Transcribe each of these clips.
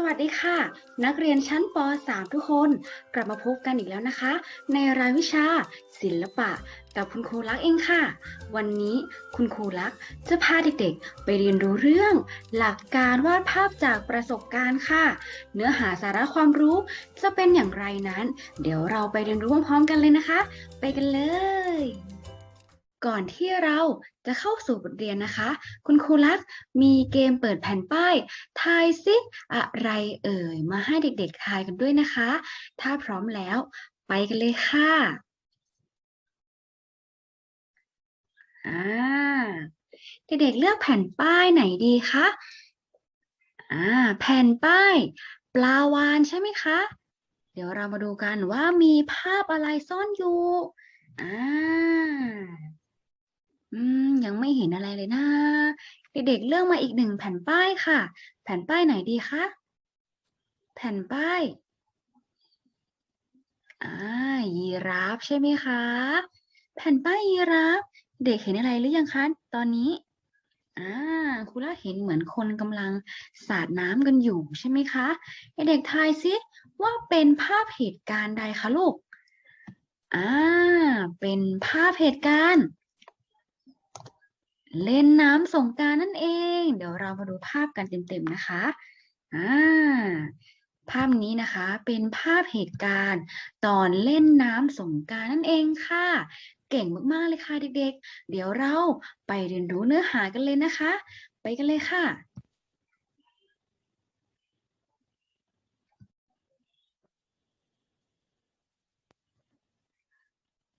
สวัสดีค่ะ นักเรียนชั้นป .3 ทุกคน กลับมาพบกันอีกแล้วนะคะ ในรายวิชา ศิลปะ กับคุณครูลักษ์เองค่ะ วันนี้คุณครูลักษ์จะพาเด็กๆ ไปเรียนรู้เรื่อง หลักการวาดภาพจากประสบการณ์ค่ะ เนื้อหาสาระความรู้จะเป็นอย่างไรนั้น เดี๋ยวเราไปเรียนรู้พร้อมๆกันเลยนะคะ ไปกันเลย ก่อนที่เราจะเข้าสู่บทเรียนนะคะ คุณครูลักษ์มีเกมเปิดแผ่นป้าย ทายซิอะไรเอ่ย มาให้เด็กๆทายกันด้วยนะคะ ถ้าพร้อมแล้ว ไปกันเลยค่ะอ่าเด็กๆเลือกแผ่นป้ายไหนดีคะอ่าแผ่นป้าย ปลาวาฬใช่ไหมคะ เดี๋ยวเรามาดูกันว่ามีภาพอะไรซ่อนอยู่อ่า อืม ยังไม่เห็นอะไรเลยนะ เด็กๆเลือกมาอีกหนึ่งแผ่นป้ายค่ะ แผ่นป้ายไหนดีคะ แผ่นป้าย อ่า ยีราฟใช่ไหมคะ แผ่นป้ายยีราฟ เด็กเห็นอะไรหรือยังคะ ตอนนี้ อ่า ครูล่าเห็นเหมือนคนกำลังสาดน้ำกันอยู่ใช่ไหมคะ เด็กๆทายซิว่าเป็นภาพเหตุการณ์ใดคะลูก อ่า เป็นภาพเหตุการณ์ เล่นน้ำสงการนั่นเอง เดี๋ยวเรามาดูภาพกันเต็มๆนะคะอ่าภาพนี้นะคะเป็นภาพเหตุการณ์ตอนเล่นน้ำสงการนั่นเองค่ะ เก่งมากๆเลยค่ะเด็กๆ เดี๋ยวเราไปเรียนรู้เนื้อหากันเลยนะคะ ไปกันเลยค่ะ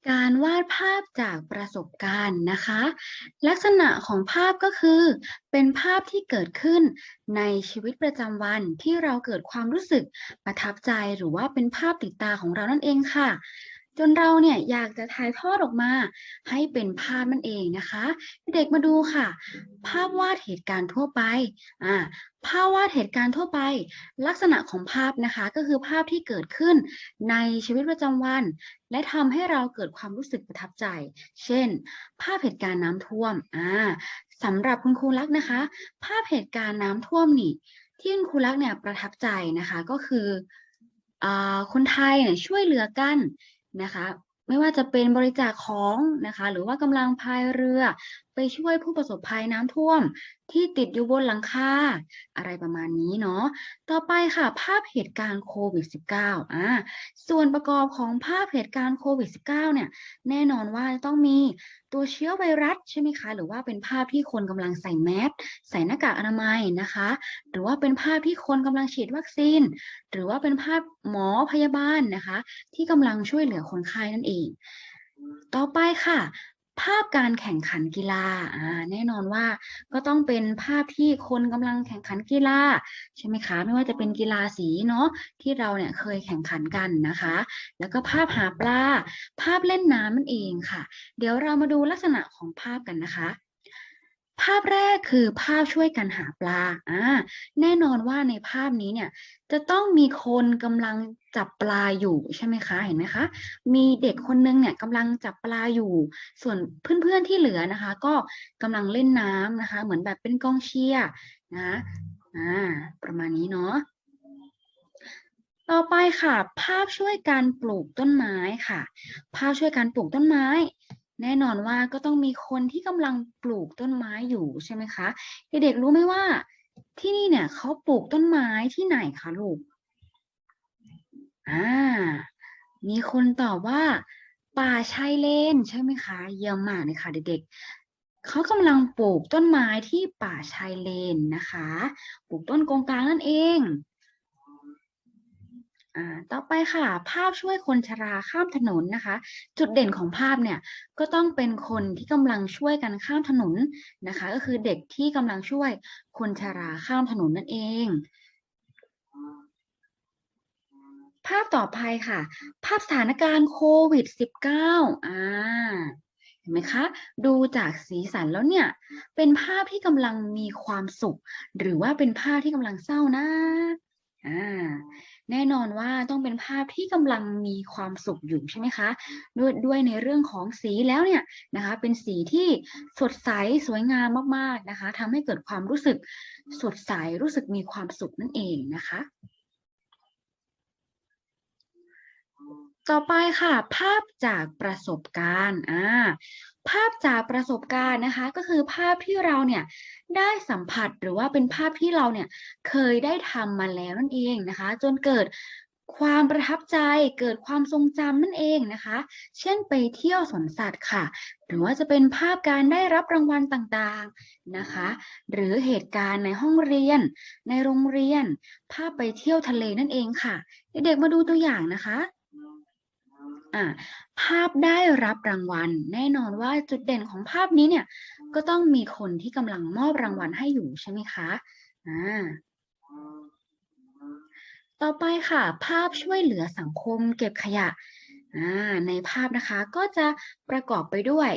การวาดภาพจากประสบการณ์นะคะ ลักษณะของภาพก็คือ เป็นภาพที่เกิดขึ้นในชีวิตประจำวันที่เราเกิดความรู้สึกประทับใจหรือว่าเป็นภาพติดตาของเรานั่นเองค่ะ จนเราเนี่ยอยากจะถ่ายทอดออกมา ให้เป็นภาพนั่นเองนะคะ เด็กมาดูค่ะ ภาพวาดเหตุการณ์ทั่วไปอ่าภาพวาดเหตุการณ์ทั่วไป ลักษณะของภาพนะคะ ก็คือภาพที่เกิดขึ้นในชีวิตประจำวัน และทำให้เราเกิดความรู้สึกประทับใจ เช่น ภาพเหตุการณ์น้ำท่วมอ่าสำหรับคุณครูลักษ์นะคะ ภาพเหตุการณ์น้ำท่วมนี่ ที่คุณครูลักษ์เนี่ยประทับใจนะคะก็คืออคนไทยเนี่ยช่วยเหลือกัน นะคะ ไม่ว่าจะเป็นบริจาคของนะคะ หรือว่ากำลังพายเรือ ไปช่วยผู้ประสบภัยน้ำท่วม ที่ติดอยู่บนหลังคาอะไรประมาณนี้เนาะต่อไปค่ะ ภาพเหตุการณ์โควิด -19 อ่าส่วนประกอบของภาพเหตุการณ์โควิด -19 เนี่ยแน่นอนว่าต้องมีตัวเชื้อไวรัสใช่ไหมคะ หรือว่าเป็นภาพที่คนกำลังใส่แมสใส่หน้ากากอนามัยนะคะ หรือว่าเป็นภาพที่คนกำลังฉีดวัคซีน หรือว่าเป็นภาพหมอพยาบาลนะคะ ที่กำลังช่วยเหลือคนไข้นั่นเอง ต่อไปค่ะ ภาพการแข่งขันกีฬาอ่าแน่นอนว่าก็ต้องเป็นภาพที่คนกำลังแข่งขันกีฬาใช่ไหมคะ ไม่ว่าจะเป็นกีฬาสีเนาะที่เราเนี่ยเคยแข่งขันกันนะคะ แล้วก็ภาพหาปลาภาพเล่นน้ำนั่นเองค่ะ เดี๋ยวเรามาดูลักษณะของภาพกันนะคะ ภาพแรกคือภาพช่วยกันหาปลาอ่าแน่นอนว่าในภาพนี้เนี่ยจะต้องมีคนกำลังจับปลาอยู่ใช่ไหมคะ เห็นไหมคะ มีเด็กคนนึงเนี่ยกำลังจับปลาอยู่ ส่วนเพื่อนๆที่เหลือนะคะ ก็กำลังเล่นน้ำนะคะ เหมือนแบบเป็นกองเชียร์นะอ่าประมาณนี้เนาะต่อไปค่ะ ภาพช่วยการปลูกต้นไม้ค่ะ ภาพช่วยการปลูกต้นไม้ แน่นอนว่าก็ต้องมีคนที่กำลังปลูกต้นไม้อยู่ใช่ไหมคะ เด็กๆรู้ไหมว่า ที่นี่เนี่ยเขาปลูกต้นไม้ที่ไหนคะลูก อ่า มีคนตอบว่า ป่าชายเลนใช่ไหมคะ เยี่ยมมากเลยค่ะเด็กๆเขากำลังปลูกต้นไม้ที่ป่าชายเลนนะคะ ปลูกต้นกงกลางนั่นเอง อ่าต่อไปค่ะ ภาพช่วยคนชราข้ามถนนนะคะ จุดเด่นของภาพเนี่ยก็ต้องเป็นคนที่กำลังช่วยกันข้ามถนนนะคะ ก็คือเด็กที่กำลังช่วยคนชราข้ามถนนนั่นเอง ภาพต่อไปค่ะ ภาพสถานการณ์โควิด -19 อ่าเห็นไหมคะ ดูจากสีสันแล้วเนี่ย เป็นภาพที่กำลังมีความสุข หรือว่าเป็นภาพที่กำลังเศร้านะอ่า แน่นอนว่าต้องเป็นภาพที่กำลังมีความสุขอยู่ใช่ไหมคะ ด้วยด้วยในเรื่องของสีแล้วเนี่ยนะคะเป็นสีที่สดใสสวยงามมากๆนะคะทำให้เกิดความรู้สึกสดใสรู้สึกมีความสุขนั่นเองนะคะ ต่อไปค่ะ ภาพจากประสบการณ์อ่าภาพจากประสบการณ์นะคะ ก็คือภาพที่เราเนี่ยได้สัมผัสหรือว่าเป็นภาพที่เราเนี่ยเคยได้ทำมาแล้วนั่นเองนะคะ จนเกิดความประทับใจเกิดความทรงจำนั่นเองนะคะ เช่นไปเที่ยวสวนสัตว์ค่ะ หรือว่าจะเป็นภาพการได้รับรางวัลต่างๆนะคะ หรือเหตุการณ์ในห้องเรียน ในโรงเรียน ภาพไปเที่ยวทะเลนั่นเองค่ะ เด็กๆมาดูตัวอย่างนะคะ อ่าภาพได้รับรางวัล แน่นอนว่าจุดเด่นของภาพนี้เนี่ยก็ต้องมีคนที่กำลังมอบรางวัลให้อยู่ใช่ไหมคะอ่าต่อไปค่ะ ภาพช่วยเหลือสังคมเก็บขยะในภาพนะคะก็จะประกอบไปด้วย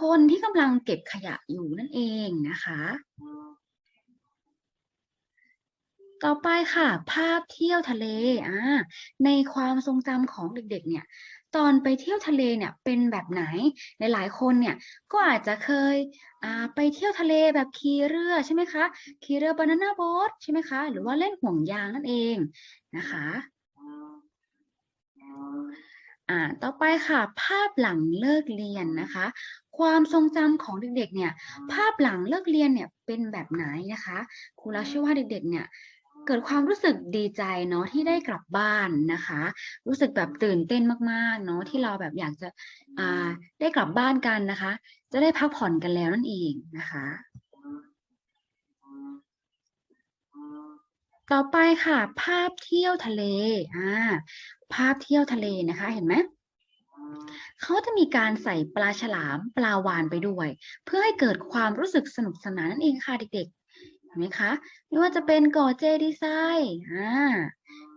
คนที่กำลังเก็บขยะอยู่นั่นเองนะคะ ต่อไปค่ะ ภาพเที่ยวทะเลอ่าในความทรงจำของเด็กๆ เนี่ย ตอนไปเที่ยวทะเลเนี่ยเป็นแบบไหนหลายๆคนเนี่ยก็อาจจะเคยอ่าไปเที่ยวทะเลแบบขี่เรือใช่ไหมคะขี่เรือบานาน่าโบ๊ทใช่ไหมคะ หรือว่าเล่นห่วงยางนั่นเองนะคะอ่าต่อไปค่ะ ภาพหลังเลิกเรียนนะคะ ความทรงจำของเด็กๆเนี่ย ภาพหลังเลิกเรียนเนี่ยเป็นแบบไหนนะคะครูรักเชื่อว่าเด็กๆเนี่ย เกิดความรู้สึกดีใจเนาะที่ได้กลับบ้านนะคะ รู้สึกแบบตื่นเต้นมากๆเนาะที่เราแบบอยากจะอ่าได้กลับบ้านกันนะคะ จะได้พักผ่อนกันแล้วนั่นเองนะคะ ต่อไปค่ะ ภาพเที่ยวทะเลอ่าภาพเที่ยวทะเลนะคะเห็นไหมเขาจะมีการใส่ปลาฉลามปลาวาฬไปด้วย เพื่อให้เกิดความรู้สึกสนุกสนานนั่นเองค่ะเด็กๆ ไหมคะ ไม่ว่าจะเป็นก่อเจดีไซน์อ่า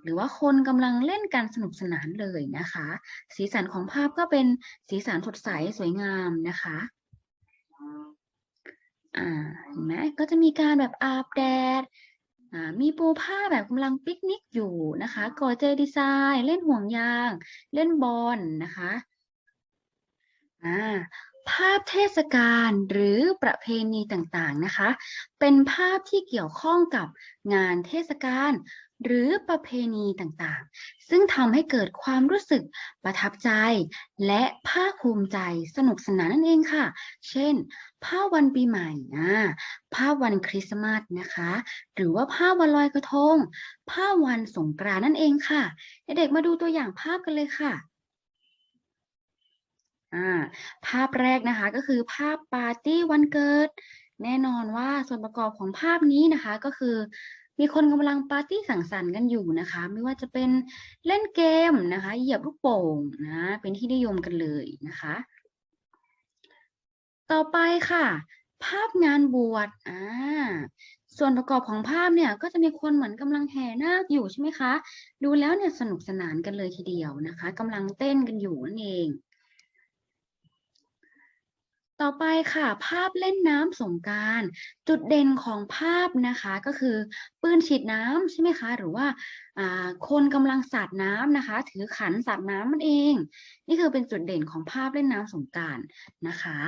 หรือว่าคนกำลังเล่นกันสนุกสนานเลยนะคะ สีสันของภาพก็เป็นสีสันสดใสสวยงามนะคะอ่าเห็นไหมก็จะมีการแบบอาบแดดอ่ามีปูผ้าแบบกำลังปิกนิกอยู่นะคะก่อเจดีไซน์ เล่นห่วงยาง เล่นบอลนะคะอ่า ภาพเทศกาลหรือประเพณีต่างๆนะคะ เป็นภาพที่เกี่ยวข้องกับงานเทศกาลหรือประเพณีต่างๆ ซึ่งทำให้เกิดความรู้สึกประทับใจ และภาคภูมิใจสนุกสนานนั่นเองค่ะ เช่น ภาพวันปีใหม่อ่าภาพวันคริสต์มาสนะคะ หรือว่าภาพวันลอยกระทง ภาพวันสงกรานต์นั่นเองค่ะ เด็กๆมาดูตัวอย่างภาพกันเลยค่ะ อ่าภาพแรกนะคะก็คือภาพปาร์ตี้วันเกิด แน่นอนว่าส่วนประกอบของภาพนี้นะคะก็คือมีคนกำลังปาร์ตี้สังสรรค์กันอยู่นะคะ ไม่ว่าจะเป็นเล่นเกมนะคะ เหยียบลูกโป่งนะเป็นที่นิยมกันเลยนะคะ ต่อไปค่ะ ภาพงานบวชอ่าส่วนประกอบของภาพเนี่ยก็จะมีคนเหมือนกำลังแห่นาคอยู่ใช่ไหมคะ ดูแล้วเนี่ยสนุกสนานกันเลยทีเดียวนะคะกำลังเต้นกันอยู่นั่นเอง ต่อไปค่ะ ภาพเล่นน้ำสงกรานต์จุดเด่นของภาพนะคะก็คือปืนฉีดน้ำใช่ไหมคะ หรือว่าคนกำลังสาดน้ำนะคะ ถือขันสาดน้ำนั่นเอง นี่คือเป็นจุดเด่นของภาพเล่นน้ำสงกรานต์นะคะ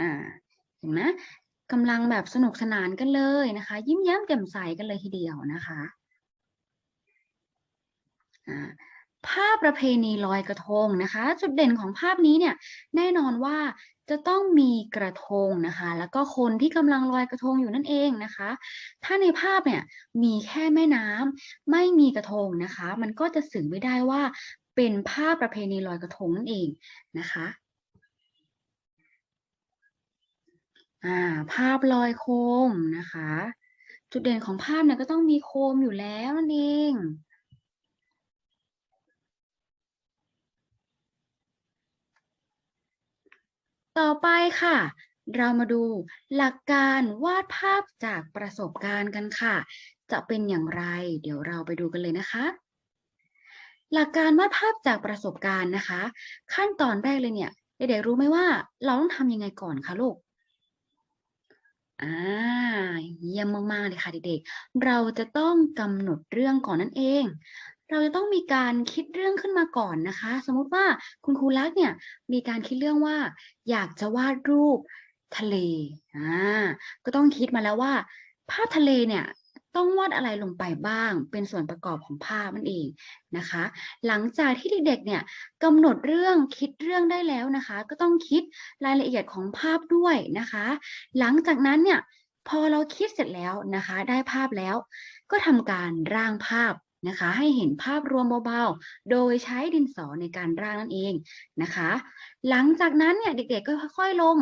อ่าเห็นไหมกำลังแบบสนุกสนานกันเลยนะคะ ยิ้มแย้มแจ่มใสกันเลยทีเดียวนะคะอ่า ภาพประเพณีลอยกระทงนะคะ จุดเด่นของภาพนี้เนี่ยแน่นอนว่าจะต้องมีกระทงนะคะ แล้วก็คนที่กำลังลอยกระทงอยู่นั่นเองนะคะ ถ้าในภาพเนี่ยมีแค่แม่น้ำไม่มีกระทงนะคะ มันก็จะสื่อไม่ได้ว่าเป็นภาพประเพณีลอยกระทงนั่นเองนะคะอ่าภาพลอยโคมนะคะ จุดเด่นของภาพเนี่ยก็ต้องมีโคมอยู่แล้วนั่นเอง ต่อไปค่ะ เรามาดูหลักการวาดภาพจากประสบการณ์กันค่ะ จะเป็นอย่างไร เดี๋ยวเราไปดูกันเลยนะคะ หลักการวาดภาพจากประสบการณ์นะคะ ขั้นตอนแรกเลยเนี่ยเด็กๆรู้ไหมว่าเราต้องทำยังไงก่อนคะลูกอ่าเยี่ยมมากๆเลยค่ะเด็กๆ เราจะต้องกำหนดเรื่องก่อนนั่นเอง เราจะต้องมีการคิดเรื่องขึ้นมาก่อนนะคะ สมมุติว่าคุณครูรักเนี่ยมีการคิดเรื่องว่า อยากจะวาดรูปทะเลอ่าก็ต้องคิดมาแล้วว่า ภาพทะเลเนี่ยต้องวาดอะไรลงไปบ้าง เป็นส่วนประกอบของภาพนั่นเองนะคะ หลังจากที่เด็กๆเนี่ยกำหนดเรื่องคิดเรื่องได้แล้วนะคะ ก็ต้องคิดรายละเอียดของภาพด้วยนะคะ หลังจากนั้นเนี่ยพอเราคิดเสร็จแล้วนะคะ ได้ภาพแล้ว ก็ทำการร่างภาพ นะคะ ให้เห็นภาพรวมเบาๆ โดยใช้ดินสอในการร่างนั่นเองนะคะ หลังจากนั้นเนี่ยเด็กๆก็ค่อยๆลง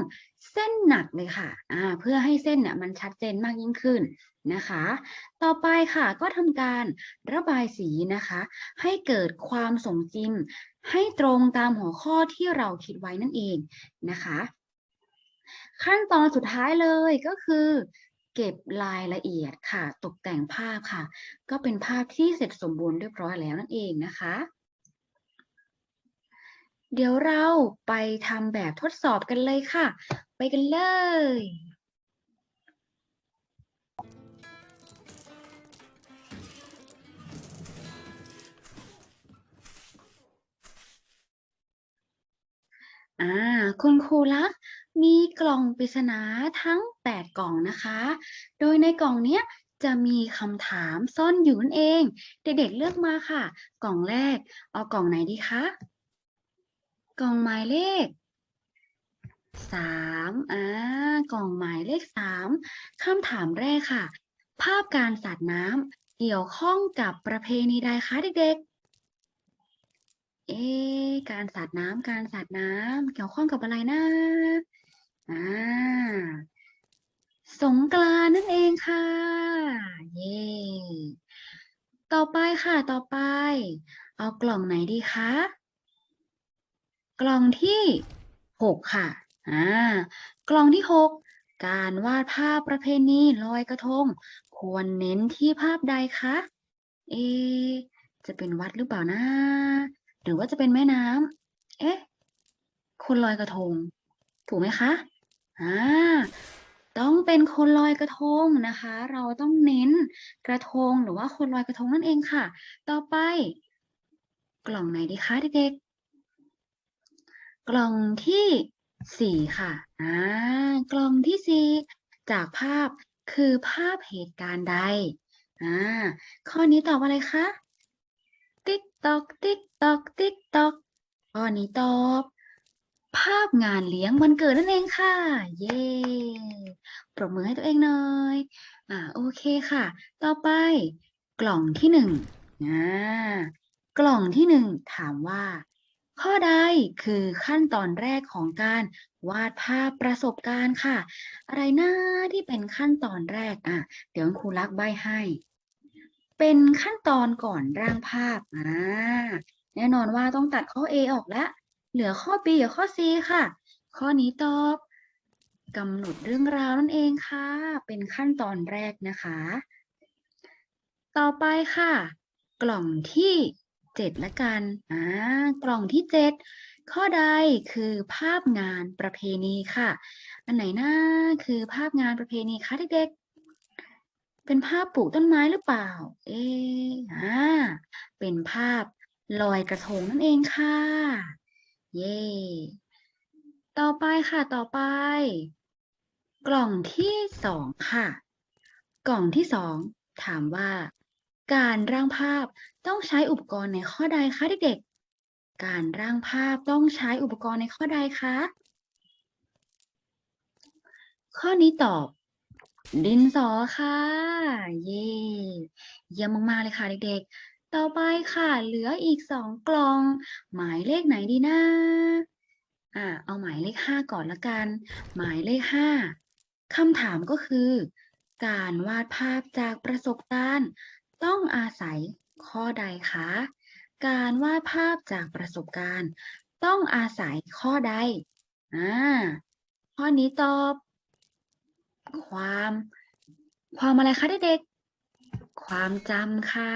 เส้นหนักเลยค่ะอ่าเพื่อให้เส้นเนี่ยมันชัดเจนมากยิ่งขึ้นนะคะ ต่อไปค่ะก็ทำการระบายสีนะคะ ให้เกิดความสมจริงให้ตรงตามหัวข้อที่เราคิดไว้นั่นเองนะคะ ขั้นตอนสุดท้ายเลยก็คือ เก็บรายละเอียดค่ะ ตกแต่งภาพค่ะ ก็เป็นภาพที่เสร็จสมบูรณ์เรียบร้อยแล้วนั่นเองนะคะ เดี๋ยวเราไปทำแบบทดสอบกันเลยค่ะ ไปกันเลยอ่าคุณครูลักษณ์ มีกล่องปริศนาทั้ง 8 กล่องนะคะ โดยในกล่องเนี้ยจะมีคำถามซ่อนอยู่นั่นเอง เด็กๆเลือกมาค่ะ กล่องแรก เอากล่องไหนดีคะ กล่องหมายเลขสามอ่ากล่องหมายเลขสามคำถามแรกค่ะ ภาพการสาดน้ำเกี่ยวข้องกับประเพณีใดคะเด็กๆ เอ๊การสาดน้ำการสาดน้ำเกี่ยวข้องกับอะไรนะอ่าสง กรางนั่นเองค่ะ เย่ต่อไปค่ะ ต่อไป เอากล่องไหนดีคะ กล่องที่หกค่ะ อ่า กล่องที่หกการวาดภาพประเพณีลอยกระทง ควรเน้นที่ภาพใดคะ เอ จะเป็นวัดหรือเปล่านะ หรือว่าจะเป็นแม่น้ำเอ๊ะ คนลอยกระทง ถูกไหมคะ อ่า ต้องเป็นคนลอยกระทงนะคะ เราต้องเน้นกระทงหรือว่าคนลอยกระทงนั่นเองค่ะ ต่อไป กล่องไหนดีคะเด็กๆ กล่องที่สี่ค่ะอ่ากล่องที่สี่จากภาพคือภาพเหตุการณ์ใดอ่าข้อนี้ตอบอะไรคะ ติ๊กตอกติ๊กตอกติ๊กตอกข้อนี้ตอบ ภาพงานเลี้ยงวันเกิดนั่นเองค่ะ เย้ปรบมือให้ตัวเองหน่อยอ่าโอเคค่ะ ต่อไป กล่องที่หนึ่งอ่ากล่องที่หนึ่งถามว่า ข้อใดคือขั้นตอนแรกของการวาดภาพประสบการณ์ค่ะ อะไรนะที่เป็นขั้นตอนแรกอะเดี๋ยวครูรักใบให้ เป็นขั้นตอนก่อนร่างภาพอ่าแน่นอนว่าต้องตัดข้อ A ออกแล้ว เหลือข้อ B กับข้อ C ค่ะ ข้อนี้ตอบกำหนดเรื่องราวนั่นเองค่ะ เป็นขั้นตอนแรกนะคะ ต่อไปค่ะ กล่องที่เจ็ดละกัน อ่า กล่องที่เจ็ดข้อใดคือภาพงานประเพณีค่ะ อันไหนนะคือภาพงานประเพณีคะเด็กๆ เป็นภาพปลูกต้นไม้หรือเปล่า เอ๊ะอ่า เป็นภาพลอยกระทงนั่นเองค่ะ เย่ต่อไปค่ะต่อไป กล่องที่สองค่ะ กล่องที่สองถามว่า การร่างภาพต้องใช้อุปกรณ์ในข้อใดคะเด็กๆการร่างภาพต้องใช้อุปกรณ์ในข้อใดคะข้อนี้ตอบ ดินสอค่ะ เย่เยี่ยมมากๆเลยค่ะเด็กๆ ต่อไปค่ะ เหลืออีกสองกล่อง หมายเลขไหนดีนะอ่าเอาหมายเลขห้าก่อนละกัน หมายเลขห้าคำถามก็คือ การวาดภาพจากประสบการณ์ ต้องอาศัยข้อใดคะ การวาดภาพจากประสบการณ์ ต้องอาศัยข้อใดอ่าข้อนี้ตอบ ความ ความอะไรคะเด็ก ความจำค่ะ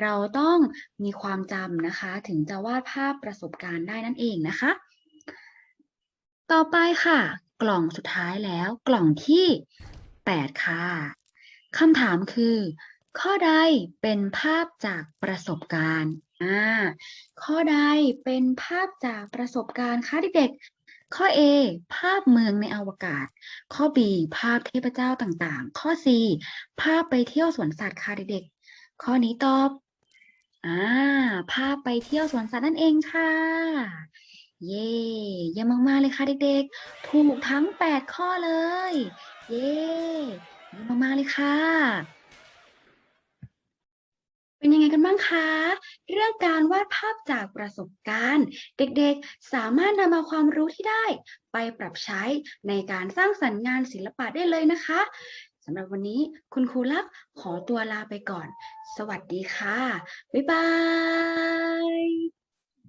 เราต้องมีความจำนะคะ ถึงจะวาดภาพประสบการณ์ได้นั่นเองนะคะ ต่อไปค่ะ กล่องสุดท้ายแล้ว กล่องที่แปดค่ะคำถามคือ ข้อใดเป็นภาพจากประสบการณ์อ่าข้อใดเป็นภาพจากประสบการณ์คะเด็ก ข้อ A ภาพเมืองในอวกาศ ข้อ B ภาพเทพเจ้าต่างๆ ข้อ C ภาพไปเที่ยวสวนสัตว์ค่ะเด็กๆ ข้อนี้ตอบอ่าภาพไปเที่ยวสวนสัตว์นั่นเองค่ะ เย่เยี่ยมมากๆเลยค่ะเด็กๆ ถูกทั้ง 8 ข้อเลย เย่เยี่ยมมากๆเลยค่ะ เป็นยังไงกันบ้างคะ เรื่องการวาดภาพจากประสบการณ์ เด็กๆสามารถนำเอาความรู้ที่ได้ ไปปรับใช้ในการสร้างสรรค์งานศิลปะได้เลยนะคะสำหรับวันนี้คุณครูลักษ์ขอตัวลาไปก่อน สวัสดีค่ะ บ๊ายบาย